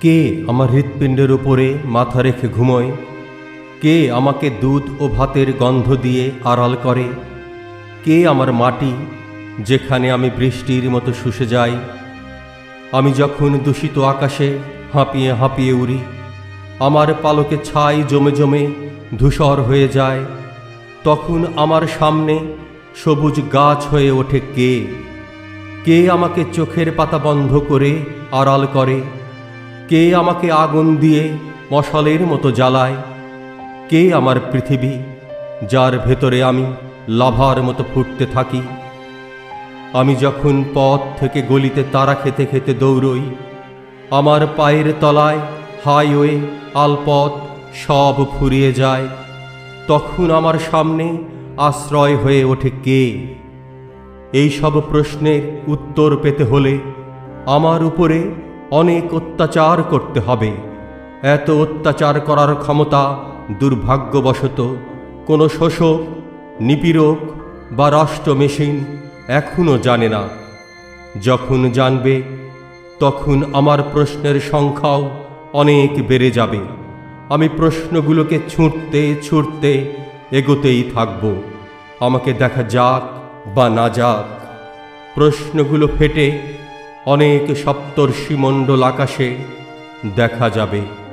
কে আমার হৃৎপিণ্ডের উপরে মাথা রেখে ঘুমোয়? কে আমাকে দুধ ও ভাতের গন্ধ দিয়ে আড়াল করে? কে আমার মাটি যেখানে আমি বৃষ্টির মতো শুষে যাই? আমি যখন দূষিত আকাশে হাঁপিয়ে হাঁপিয়ে উড়ি, আমার পালকে ছাই জমে জমে ধূসর হয়ে যায়। তখন আমার সামনে সবুজ গাছ হয়ে ওঠে কে? কে আমাকে চোখের পাতা বন্ধ করে আড়াল করে? কে আমাকে আগুন দিয়ে মশালের মতো জ্বালায়? কে আমার পৃথিবী, যার ভেতরে আমি লাভার মতো ফুটতে থাকি? আমি যখন পথ থেকে গলিতে তারা খেতে খেতে দৌড়ই, আমার পায়ের তলায় হাইওয়ে, আলপথ সব ফুরিয়ে যায়, তখন আমার সামনে আশ্রয় হয়ে ওঠে কে? এই সব প্রশ্নের উত্তর পেতে হলে আমার উপরে অনেক অত্যাচার করতে হবে। এত অত্যাচার করার ক্ষমতা দুর্ভাগ্যবশত কোনো শোষক, নিপীড়ক বা রাষ্ট্র মেশিন এখনও জানে না। যখন জানবে, তখন আমার প্রশ্নের সংখ্যাও অনেক বেড়ে যাবে। আমি প্রশ্নগুলোকে ছুঁড়তে ছুঁড়তে এগোতেই থাকব। আমাকে দেখা যাক বা না যাক। প্রশ্নগুলো ফেটে অনেক সপ্তর্ষিমণ্ডল আকাশে দেখা যাবে।